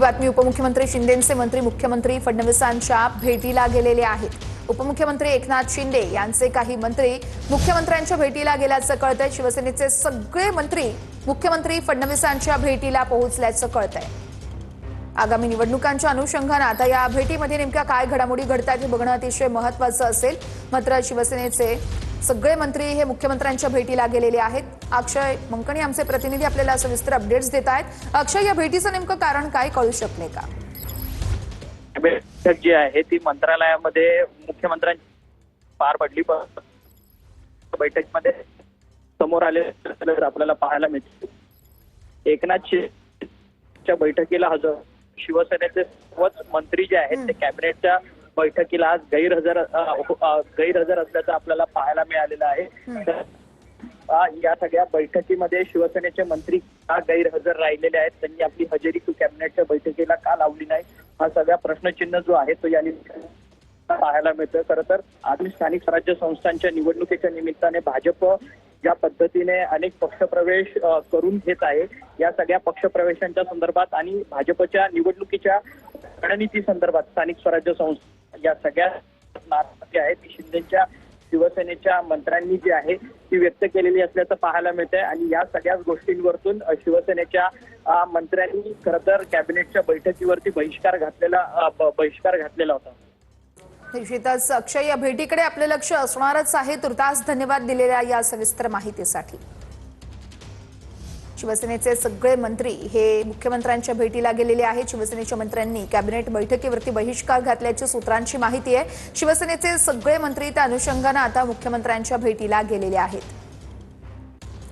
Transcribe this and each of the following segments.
बातमी. उपमुख्यमंत्री शिंदेचे मंत्री मुख्यमंत्री फडणवीसांच्या भेटीला गेलेले आहेत. उपमुख्यमंत्री एकनाथ शिंदे यांचे काही मंत्री मुख्यमंत्र्यांच्या भेटीला गेल्याचं कळतंय. शिवसेनेचे सगळे मंत्री मुख्यमंत्री फडणवीसांच्या भेटीला पोहोचल्याचं कळतंय. आगामी निवडणुकांच्या अनुषंगानं आता या भेटीमध्ये नेमक्या काय घडामोडी घडतात हे बघणं अतिशय महत्वाचं असेल. मात्र शिवसेनेचे सगळे मंत्री हे मुख्यमंत्र्यांच्या भेटीला गेलेले आहेत. अक्षय मंकणी आमचे प्रतिनिधी आपल्याला सविस्तर अपडेट्स देत आहेत. अक्षय या भेटीचं नेमकं कारण काय कळू शकले का? बैठक जी आहे ती मंत्रालयामध्ये मुख्यमंत्र्यांची पार पडली पण बैठकीमध्ये समोर आले तर आपल्याला पाहायला मिळते एकनाथ शिंदेच्या बैठकीला हजर शिवसेनेचे सर्वच मंत्री जे आहेत ते कॅबिनेटच्या बैठकीला आज गैरहजर अ, गैरहजर असल्याचं आपल्याला पाहायला मिळालेलं आहे. या सगळ्या बैठकीमध्ये शिवसेनेचे मंत्री का गैरहजर राहिलेले आहेत? त्यांनी आपली हजेरी कॅबिनेटच्या बैठकीला का लावली नाही? हा सगळा प्रश्नचिन्ह जो आहे तो या पाहायला मिळतं खरं तर आधी स्थानिक स्वराज्य संस्थांच्या निवडणुकीच्या निमित्ताने भाजप ज्या पद्धतीने अनेक पक्षप्रवेश करून घेत आहे. या सगळ्या पक्षप्रवेशांच्या संदर्भात आणि भाजपच्या निवडणुकीच्या रणनीती संदर्भात स्थानिक स्वराज्य संस्था या सगळ्या नाराजी आहे शिंदेच्या शिवसेनेच्या मंत्र्यांनी जी आहे ती व्यक्त केलेली असल्याचं पाहायला मिळत आहे आणि या सगळ्याच गोष्टींवरतून शिवसेनेच्या मंत्र्यांनी खर तर कॅबिनेटच्या बैठकीवरती बहिष्कार घातलेला बहिष्कार घातलेला होता. निश्चितच अक्षय या भेटीकडे आपले लक्ष असणारच आहे. तुर्तास धन्यवाद दिलेल्या या सविस्तर माहितीसाठी. शिवसेनेचे सगळे मंत्री हे मुख्यमंत्र्यांच्या भेटीला गेलेले आहेत. शिवसेनेच्या मंत्र्यांनी कॅबिनेट बैठकीवरती बहिष्कार घातल्याची सूत्रांची माहिती आहे. शिवसेनेचे सगळे मंत्री त्या अनुषंगानं आता मुख्यमंत्र्यांच्या भेटीला गेलेले आहेत.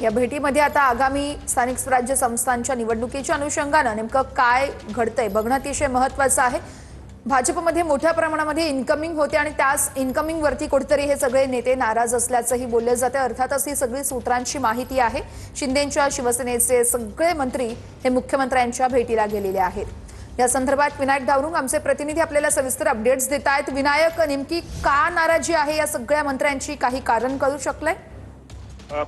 या भेटीमध्ये आता आगामी स्थानिक स्वराज्य संस्थांच्या निवडणुकीच्या अनुषंगानं नेमकं काय घडतंय बघणं अतिशय महत्वाचं आहे. भाजपमध्ये मोठ्या प्रमाणामध्ये इन्कमिंग होते आणि त्याच इन्कमिंग वरती कुठेतरी हे सगळे नेते नाराज असल्याचंही बोललं जाते. अर्थातच ही सगळी सूत्रांची माहिती आहे. शिंदेच्या शिवसेनेचे सगळे मंत्री हे मुख्यमंत्र्यांच्या भेटीला गेलेले आहेत. या संदर्भात विनायक डावरुंग आमचे प्रतिनिधी आपल्याला सविस्तर अपडेट्स देत आहेत विनायक नेमकी का नाराजी आहे या सगळ्या मंत्र्यांची काही कारण कळू शकलंय?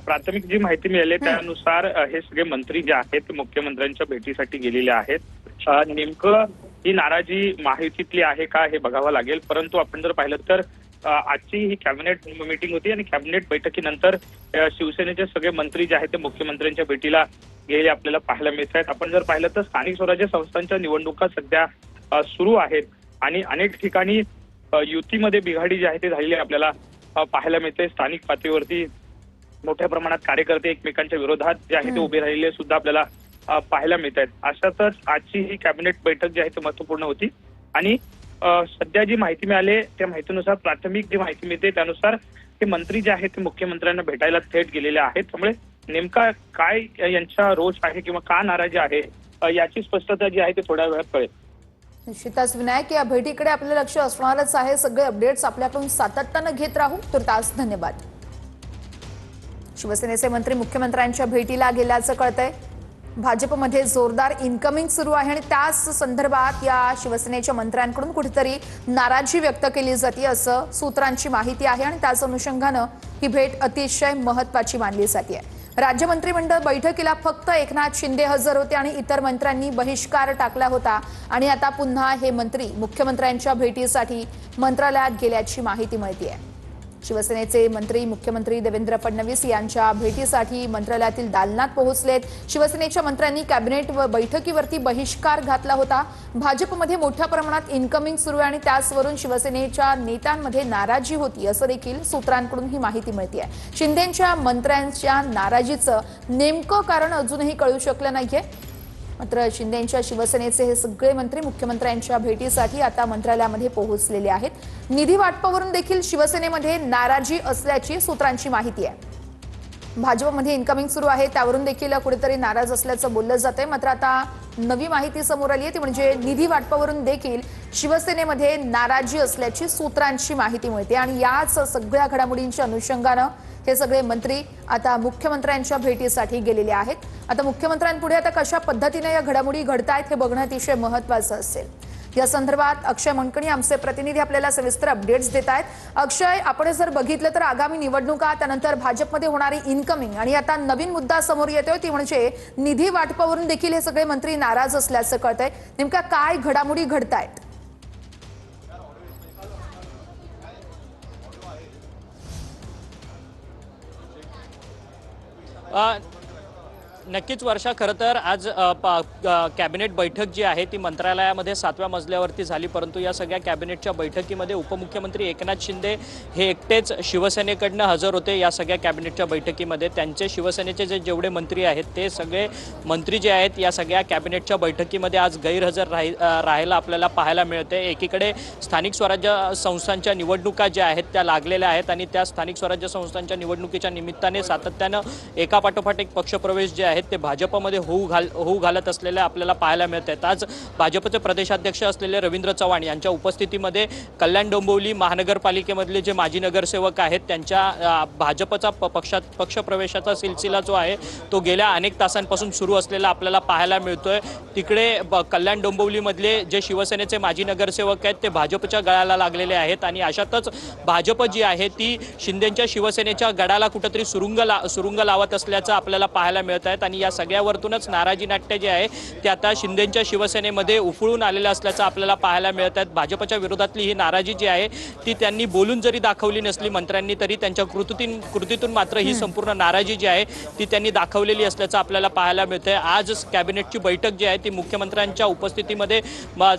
प्राथमिक जी माहिती मिळाली त्यानुसार हे सगळे मंत्री जे आहेत मुख्यमंत्र्यांच्या भेटीसाठी गेलेले आहेत. नेमकं ही नाराजी माहितीतली आहे का हे बघावं लागेल. परंतु आपण जर पाहिलं तर आजची ही कॅबिनेट मीटिंग होती आणि कॅबिनेट बैठकीनंतर शिवसेनेचे सगळे मंत्री जे आहेत ते मुख्यमंत्र्यांच्या भेटीला गेलेले आपल्याला पाहायला मिळत आहेत. आपण जर पाहिलं तर स्थानिक स्वराज्य संस्थांच्या निवडणुका सध्या सुरू आहेत. आणि अनेक ठिकाणी युतीमध्ये बिघाडी जी आहे ते झालेली आपल्याला पाहायला मिळते. स्थानिक पातळीवरती मोठ्या प्रमाणात कार्यकर्ते एकमेकांच्या विरोधात जे आहे ते उभे राहिलेले सुद्धा आपल्याला पाहायला मिळत आहेत अशातच आजची ही कॅबिनेट बैठक जी आहे ती महत्त्वपूर्ण होती. आणि सध्या जी माहिती मिळाली त्या माहितीनुसार प्राथमिक जी माहिती मिळते त्यानुसार हे मंत्री जे आहेत ते मुख्यमंत्र्यांना भेटायला थेट गेलेले आहेत. त्यामुळे नेमका काय यांचा रोष आहे किंवा का नाराजी आहे याची स्पष्टता जी आहे ती थोड्या वेळात कळेल. निश्चितच विनायक या भेटीकडे आपलं लक्ष असणारच आहे. सगळे अपडेट्स आपल्याकडून सातत्यानं घेत राहू. तर तास धन्यवाद. शिवसेनेचे मंत्री मुख्यमंत्र्यांच्या भेटीला गेल्याचं कळतंय. भाजपमध्ये जोरदार इन्कमिंग सुरू आहे आणि त्याच संदर्भात या शिवसेनेच्या मंत्र्यांकडून कुठेतरी नाराजी व्यक्त केली जाते असं सूत्रांची माहिती आहे आणि त्याच अनुषंगानं ही भेट अतिशय महत्वाची मानली जाते. राज्य मंत्रिमंडळ बैठकीला फक्त एकनाथ शिंदे हजर होते आणि इतर मंत्र्यांनी बहिष्कार टाकला होता. आणि आता पुन्हा हे मंत्री मुख्यमंत्र्यांच्या भेटीसाठी मंत्रालयात गेल्याची माहिती मिळते आहे शिवसेनेचे मंत्री मुख्यमंत्री देवेंद्र फडणवीस यांच्या भेटीसाठी मंत्रालयातील दालनात पोहोचलेत. शिवसेनेच्या मंत्र्यांनी कॅबिनेट व बैठकीवरती बहिष्कार घातला होता. भाजपमध्ये मोठ्या प्रमाणात इन्कमिंग सुरू आहे आणि त्याचवरून शिवसेनेच्या नेत्यांमध्ये नाराजी होती असं देखील सूत्रांकडून ही माहिती मिळते शिंदेच्या मंत्र्यांच्या नाराजीचं नेमकं कारण अजूनही कळू शकलं नाहीये. मात्र शिंदेच्या शिवसेनेचे हे सगळे मंत्री मुख्यमंत्र्यांच्या भेटीसाठी आता मंत्रालयामध्ये पोहोचलेले आहेत. निधी वाटपावरून देखील शिवसेनेमध्ये नाराजी असल्याची सूत्रांची माहिती आहे. भाजपमध्ये इन्कमिंग सुरू आहे त्यावरून देखील कुठेतरी नाराज असल्याचं बोललं जातंय. मात्र आता नवी माहिती समोर आली आहे ती म्हणजे निधी वाटपावरून देखील शिवसेनेमध्ये नाराजी असल्याची सूत्रांची माहिती मिळते. आणि याच सगळ्या घडामोडींच्या अनुषंगानं हे सगळे मंत्री आता मुख्यमंत्र्यांच्या भेटीसाठी गेलेले आहेत. आता मुख्यमंत्र्यांपुढे आता कशा पद्धतीने या घडामोडी घडतायत हे बघणं अतिशय महत्वाचं असेल. या संदर्भात अक्षय मंकणी आमचे प्रतिनिधी आपल्याला सविस्तर अपडेट्स देत आहेत अक्षय आपण जर बघितलं तर आगामी निवडणुका त्यानंतर भाजपमध्ये होणारी इन्कमिंग आणि आता नवीन मुद्दा समोर येतोय ती म्हणजे निधी वाटपावरून देखील हे सगळे मंत्री नाराज असल्याचं कळतंय. नेमक्या काय घडामोडी घडतायत? 啊 नक्कीच वर्षा खरं तर आज पा- कॅबिनेट बैठक जी आहे ती मंत्रालयामध्ये सातव्या मजल्यावरती झाली. परंतु या सगळ्या कॅबिनेटच्या बैठकीमध्ये उपमुख्यमंत्री एकनाथ शिंदे हे एकटेच शिवसेनेकडनं हजर होते. या सगळ्या कॅबिनेटच्या बैठकीमध्ये त्यांचे शिवसेनेचे जे जेवढे मंत्री आहेत ते सगळे मंत्री जे आहेत या सगळ्या कॅबिनेटच्या बैठकीमध्ये आज गैरहजर राही राहायला आपल्याला पाहायला मिळते. एकीकडे स्थानिक स्वराज्य संस्थांच्या निवडणुका ज्या आहेत त्या लागलेल्या आहेत आणि त्या स्थानिक स्वराज्य संस्थांच्या निवडणुकीच्या निमित्ताने सातत्यानं एकापाठोपाठ एक पक्षप्रवेश जे आहेत ते भाजपमध्ये होऊ घाल होऊ घालत असलेले आपल्याला पाहायला मिळत आहेत आज भाजपचे प्रदेशाध्यक्ष असलेले रवींद्र चव्हाण यांच्या उपस्थितीमध्ये कल्याण डोंबिवली महानगरपालिकेमधले जे माजी नगरसेवक आहेत त्यांच्या भाजपचा प- पक्षात पक्षप्रवेशाचा सिलसिला जो आहे तो गेल्या अनेक तासांपासून सुरू असलेला आपल्याला पाहायला मिळतोय. तिकडे ब- कल्याण डोंबिवलीमधले जे शिवसेनेचे माजी नगरसेवक आहेत ते भाजपच्या गळाला लागलेले आहेत आणि अशातच भाजप जी आहे ती शिंदेच्या शिवसेनेच्या गडाला कुठंतरी सुरुंग ला सुरुंग लावत असल्याचं आपल्याला पाहायला मिळत आहेत आणि या सगळ्यावरतूनच नाराजी नाट्य जे आहे ते आता शिंदेच्या शिवसेनेमध्ये उफळून आलेलं असल्याचं आपल्याला पाहायला मिळत आहेत भाजपच्या विरोधातली ही नाराजी जी आहे ती त्यांनी बोलून जरी दाखवली नसली मंत्र्यांनी तरी त्यांच्या कृतीतून कृतीतून मात्र ही संपूर्ण नाराजी जी आहे ती त्यांनी दाखवलेली असल्याचं आपल्याला पाहायला मिळतंय. आज कॅबिनेटची बैठक जी आहे ती मुख्यमंत्र्यांच्या उपस्थितीमध्ये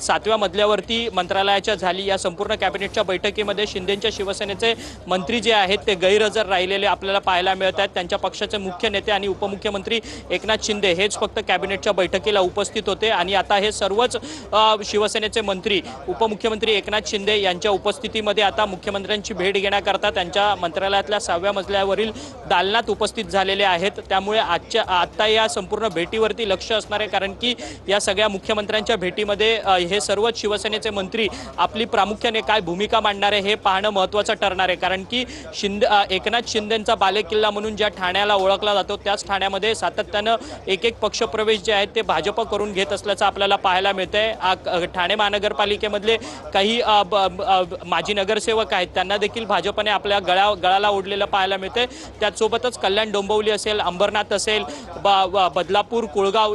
सातव्या मजल्यावरती मंत्रालयाच्या झाली. या संपूर्ण कॅबिनेटच्या बैठकीमध्ये शिंदेच्या शिवसेनेचे मंत्री जे आहेत ते गैरहजर राहिलेले आपल्याला पाहायला मिळत आहेत त्यांच्या पक्षाचे मुख्य नेते आणि उपमुख्यमंत्री एकनाथ शिंदे हेच फक्त कॅबिनेटच्या बैठकीला उपस्थित होते. आणि आता हे सर्वच शिवसेनेचे मंत्री उपमुख्यमंत्री एकनाथ शिंदे यांच्या उपस्थितीमध्ये आता मुख्यमंत्र्यांची भेट घेण्याकरता त्यांच्या मंत्रालयातल्या सहाव्या मजल्यावरील दालनात उपस्थित झालेले आहेत. त्यामुळे आजच्या आत्ता या संपूर्ण भेटीवरती लक्ष असणार आहे कारण की या सगळ्या मुख्यमंत्र्यांच्या भेटीमध्ये हे सर्वच शिवसेनेचे मंत्री आपली प्रामुख्याने काय भूमिका मांडणार आहे हे पाहणं महत्त्वाचं ठरणार आहे. कारण की शिंदे एकनाथ शिंदेंचा बालेकिल्ला म्हणून ज्या ठाण्याला ओळखला जातो त्याच ठाण्यामध्ये सातत्यानं एक एक पक्षप्रवेश जे आहेत ते भाजप करून घेत असल्याचं आपल्याला पाहायला मिळतंय. ठाणे महानगरपालिकेमधले काही माजी नगरसेवक आहेत त्यांना देखील भाजपने आपल्या गळा गळाला ओढलेलं पाहायला मिळतंय. त्याचसोबतच कल्याण डोंबवली असेल अंबरनाथ असेल बदलापूर कुळगाव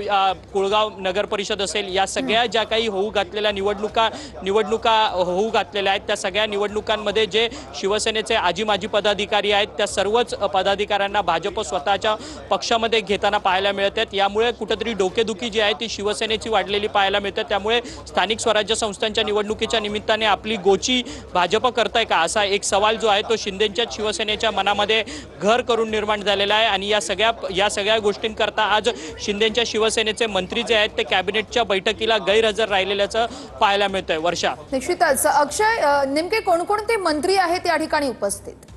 कुळगाव नगर परिषद असेल या सगळ्या ज्या काही होऊ घातलेल्या निवडणुका निवडणुका होऊ घातलेल्या आहेत त्या सगळ्या निवडणुकांमध्ये जे शिवसेनेचे आजी माजी पदाधिकारी आहेत त्या सर्वच पदाधिकाऱ्यांना भाजप स्वतःच्या पक्षामध्ये घेताना पाहायला मिळत आहेत यामुळे कुठंतरी डोकेदुखी जी आहे ती शिवसेनेची वाढलेली पाहायला मिळते. त्यामुळे स्थानिक स्वराज्य संस्थांच्या निवडणुकीच्या निमित्ताने आपली गोची भाजप करताय का? असा एक सवाल जो आहे तो शिंदेच्या शिवसेनेच्या मनामध्ये घर करून निर्माण झालेला आहे. आणि या सगळ्या या सगळ्या गोष्टींकरता आज शिंदेच्या शिवसेनेचे मंत्री जे आहेत ते कॅबिनेटच्या बैठकीला गैरहजर राहिलेल्याचं पाहायला मिळतंय. वर्षा. निश्चितच. अक्षय नेमके कोणकोणते मंत्री आहेत या ठिकाणी उपस्थित?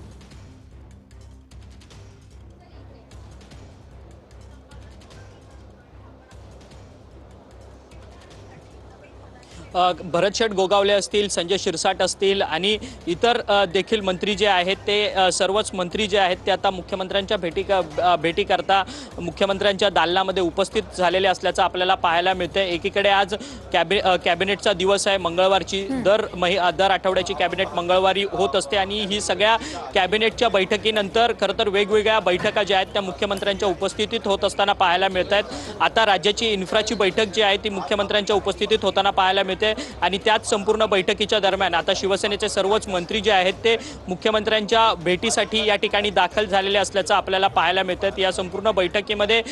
अ, भरतशेठ गोगावले असतील संजय शिरसाट असतील आणि इतर देखील मंत्री जे आहेत ते सर्वच मंत्री जे आहेत ते आता मुख्यमंत्र्यांच्या भेटी भेटीकरता मुख्यमंत्र्यांच्या दालनामध्ये उपस्थित झालेले असल्याचं आपल्याला पाहायला मिळतंय. एकीकडे आज कॅबि कॅबिनेटचा दिवस आहे मंगळवारची दर महि दर आठवड्याची कॅबिनेट मंगळवारी होत असते आणि ही सगळ्या कॅबिनेटच्या बैठकीनंतर खरं तर वेगवेगळ्या बैठका ज्या आहेत त्या मुख्यमंत्र्यांच्या उपस्थितीत होत असताना पाहायला मिळत आहेत आता राज्याची इन्फ्राची बैठक जी आहे ती मुख्यमंत्र्यांच्या उपस्थितीत होताना पाहायला मिळते. आणि त्याच संपूर्ण बैठकीच्या दरम्यान आता शिवसेनेचे सर्वच मंत्री जे आहेत ते मुख्यमंत्र्यांच्या भेटीसाठी या ठिकाणी दाखल झालेले असल्याचं आपल्याला पाहायला मिळतं. या संपूर्ण बैठकीमध्ये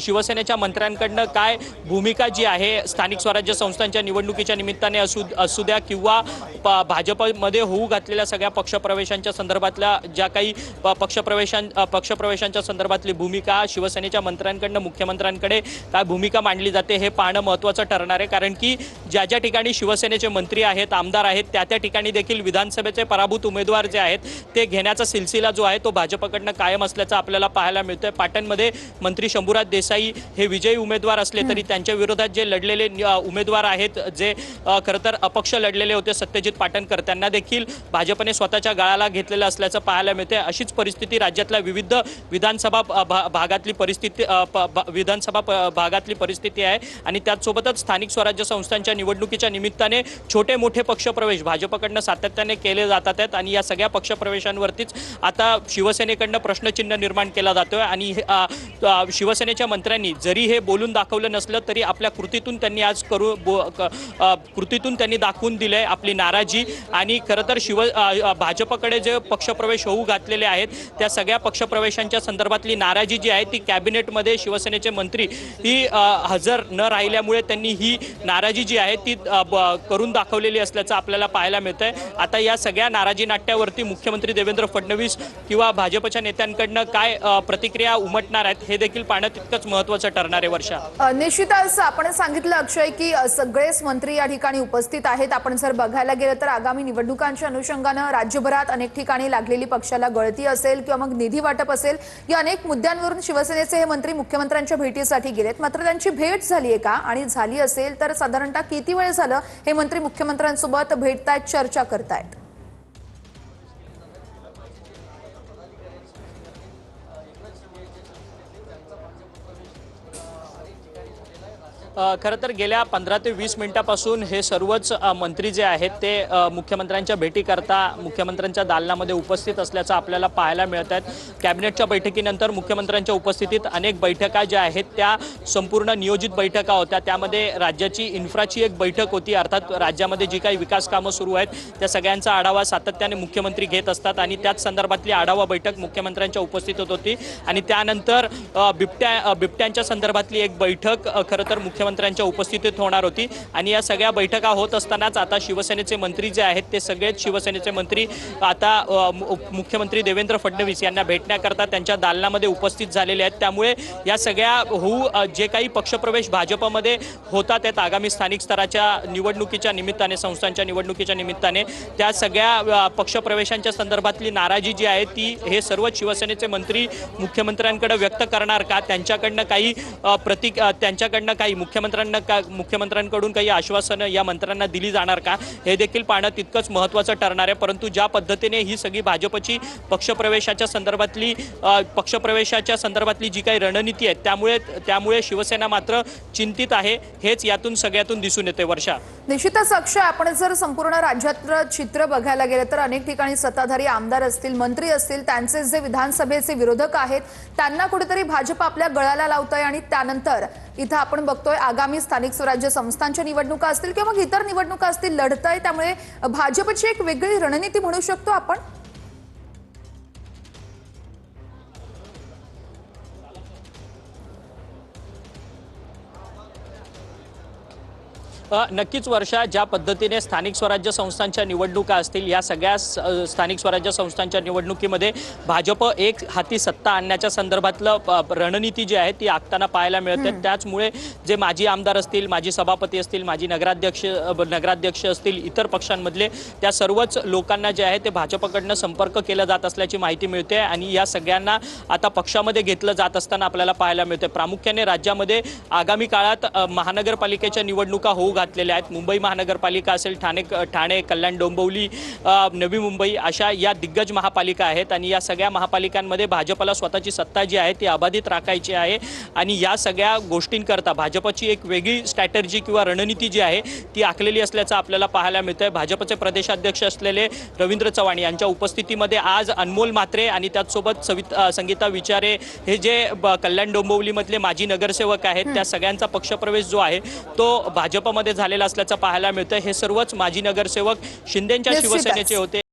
शिवसेनेच्या मंत्र्यांकडनं काय भूमिका जी आहे स्थानिक स्वराज्य संस्थांच्या निवडणुकीच्या निमित्ताने असू असू द्या किंवा प- भाजपमध्ये होऊ घातलेल्या सगळ्या पक्षप्रवेशांच्या संदर्भातल्या ज्या काही पक्षप्रवेशां पक्षप्रवेशांच्या संदर्भातली भूमिका शिवसेनेच्या मंत्र्यांकडनं मुख्यमंत्र्यांकडे काय भूमिका मांडली जाते हे पाहणं महत्त्वाचं ठरणार आहे. कारण की ज्या ज्या ठिकाणी शिवसेनेचे मंत्री आहेत आमदार आहेत त्या त्या ठिकाणी देखील विधानसभेचे पराभूत उमेदवार जे आहेत ते घेण्याचा सिलसिला जो आहे तो भाजपकडनं कायम असल्याचं आपल्याला पाहायला मिळतोय. पाटणमध्ये मंत्री शंभूराज देसाई हे विजयी उमेदवार असले तरी त्यांच्या विरोधात जे लढलेले उमेदवार आहेत जे खरं तर अपक्ष लढलेले होते सत्यजित पाटणकर त्यांना देखील भाजपने स्वतःच्या गाळाला घेतलेलं असल्याचं पाहायला मिळते अशीच परिस्थिती राज्यातल्या विविध विधानसभा भागातली परिस्थिती विधानसभा भागातली परिस्थिती आहे आणि त्याचसोबतच स्थानिक स्वराज्य संस्थांच्या निवडणुकीच्या निवडणुकीच्या निमित्ताने छोटे मोठे पक्षप्रवेश भाजपकडनं सातत्याने केले जातात आहेत आणि या सगळ्या पक्षप्रवेशांवरतीच आता शिवसेनेकडनं प्रश्नचिन्ह निर्माण केला जातोय आणि हे, शिवसेनेच्या मंत्र्यांनी जरी हे बोलून दाखवलं नसलं तरी आपल्या कृतीतून त्यांनी आज करू कृतीतून त्यांनी दाखवून दिलंय आपली नाराजी. आणि खरं तर शिव भाजपकडे जे पक्षप्रवेश होऊ घातलेले आहेत त्या सगळ्या पक्षप्रवेशांच्या संदर्भातली नाराजी जी आहे ती कॅबिनेटमध्ये शिवसेनेचे मंत्री ही हजर न राहिल्यामुळे त्यांनी ही नाराजी जी आहे ती अ, करून दाखवलेली असल्याचं आपल्याला पाहायला मिळतंय. आता या सगळ्या नाराजी नाट्यावरती मुख्यमंत्री देवेंद्र फडणवीस किंवा भाजपच्या नेत्यांकडनं काय प्रतिक्रिया उमटणार आहेत हे देखील पाहणं तितकंच महत्वाचं ठरणार आहे वर्षा. निश्चितच आपण सांगितलं अक्षय की सगळेच मंत्री या ठिकाणी उपस्थित आहेत. आपण जर बघायला गेलं तर आगामी निवडणुकांच्या अनुषंगानं राज्यभरात अनेक ठिकाणी लागलेली पक्षाला गळती असेल किंवा मग निधी वाटप असेल या अनेक मुद्द्यांवरून शिवसेनेचे हे मंत्री मुख्यमंत्र्यांच्या भेटीसाठी गेलेत. मात्र त्यांची भेट झाली आहे का? आणि झाली असेल तर साधारणतः किती वेळ झालं हे मंत्री मुख्यमंत्र्यांसोबत भेटतायत चर्चा करतायत. खरं तर गेल्या पंधरा ते वीस मिनिटापासून हे सर्वच मंत्री जे आहेत ते मुख्यमंत्र्यांच्या भेटीकरता मुख्यमंत्र्यांच्या दालनामध्ये उपस्थित असल्याचं आपल्याला पाहायला मिळत आहेत कॅबिनेटच्या बैठकीनंतर मुख्यमंत्र्यांच्या उपस्थितीत अनेक बैठका ज्या आहेत त्या संपूर्ण नियोजित बैठका होत्या. त्यामध्ये राज्याची इन्फ्राची एक बैठक होती अर्थात राज्यामध्ये जी काही विकास कामं सुरू आहेत त्या सगळ्यांचा आढावा सातत्याने मुख्यमंत्री घेत असतात आणि त्याच संदर्भातली आढावा बैठक मुख्यमंत्र्यांच्या उपस्थितीत होती. आणि त्यानंतर बिबट्या बिबट्यांच्या संदर्भातली एक बैठक खरं तर मुख्य मुख्यमंत्र्यांच्या उपस्थितीत होणार होती. आणि या सगळ्या बैठका होत असतानाच आता शिवसेनेचे मंत्री जे आहेत ते सगळेच शिवसेनेचे मंत्री आता मुख्यमंत्री देवेंद्र फडणवीस यांना भेटण्याकरता त्यांच्या दालनामध्ये उपस्थित झालेले आहेत. त्यामुळे या सगळ्या होऊ जे काही पक्षप्रवेश भाजपमध्ये होतात आहेत आगामी स्थानिक स्तराच्या निवडणुकीच्या निमित्ताने संस्थांच्या निवडणुकीच्या निमित्ताने त्या सगळ्या पक्षप्रवेशांच्या संदर्भातली नाराजी जी आहे ती हे सर्व शिवसेनेचे मंत्री मुख्यमंत्र्यांकडे व्यक्त करणार का? त्यांच्याकडनं काही प्रतिक त्यांच्याकडनं काही मुख्य मुख्यमंत्र्यांना का मुख्यमंत्र्यांकडून काही आश्वासनं या मंत्र्यांना दिली जाणार का? हे देखील पाहणं तितकंच महत्त्वाचं ठरणार आहे. परंतु ज्या पद्धतीने ही सगळी भाजपची पक्षप्रवेशाच्या संदर्भातली पक्षप्रवेशाच्या संदर्भातली जी काही रणनीती आहे त्यामुळे त्यामुळे शिवसेना मात्र चिंतित आहे. हेच यातून सगळ्यातून दिसून येते वर्षा. निश्चितच अक्षय आपण जर संपूर्ण राज्यातलं चित्र बघायला गेलं तर अनेक ठिकाणी सत्ताधारी आमदार असतील मंत्री असतील त्यांचे जे विधानसभेचे विरोधक आहेत त्यांना कुठेतरी भाजप आपल्या गळाला लावतोय आणि त्यानंतर इथं आपण बघतोय आगामी स्थानिक स्वराज्य संस्थांच्या निवडणुका असतील किंवा मग इतर निवडणुका असतील लढत आहे त्यामुळे भाजपची एक वेगळी रणनीती म्हणू शकतो आपण? नक्कीच वर्षा ज्या पद्धतीने स्थानिक स्वराज्य संस्थांच्या निवडणुका असतील या सगळ्या स्थानिक स्वराज्य संस्थांच्या निवडणुकीमध्ये भाजप एक हाती सत्ता आणण्याच्या संदर्भातलं रणनीती जी आहे ती आखताना पाहायला मिळते. त्याचमुळे जे माजी आमदार असतील माजी सभापती असतील माजी नगराध्यक्ष नगराध्यक्ष असतील इतर पक्षांमधले त्या सर्वच लोकांना जे आहे ते भाजपकडनं संपर्क केला जात असल्याची माहिती मिळते आणि या सगळ्यांना आता पक्षामध्ये घेतलं जात असताना आपल्याला पाहायला मिळते. प्रामुख्याने राज्यामध्ये आगामी काळात महानगरपालिकेच्या निवडणुका होऊ घातलेले आहेत. मुंबई महानगरपालिका असेल ठाणे ठाणे कल्याण डोंबिवली नवी मुंबई अशा या दिग्गज महापालिका आहेत आणि या सगळ्या महापालिकांमध्ये भाजपला स्वतःची सत्ता जी आहे ती अबाधित राखायची आहे आणि या सगळ्या गोष्टींकरता भाजपची एक वेगळी स्ट्रॅटर्जी किंवा रणनीती जी आहे ती आखलेली असल्याचं आपल्याला पाहायला मिळतंय. भाजपचे प्रदेशाध्यक्ष असलेले रवींद्र चव्हाण यांच्या उपस्थितीमध्ये आज अनमोल म्हात्रे आणि त्याचसोबत सवित संगीता विचारे हे जे कल्याण डोंबिवलीमधले माजी नगरसेवक आहेत त्या सगळ्यांचा पक्षप्रवेश जो आहे तो भाजपमध्ये झालेला असल्याचं पाहायला मिळतं हे सर्वच माजी नगरसेवक शिंदेच्या. शिवसेनेचे होते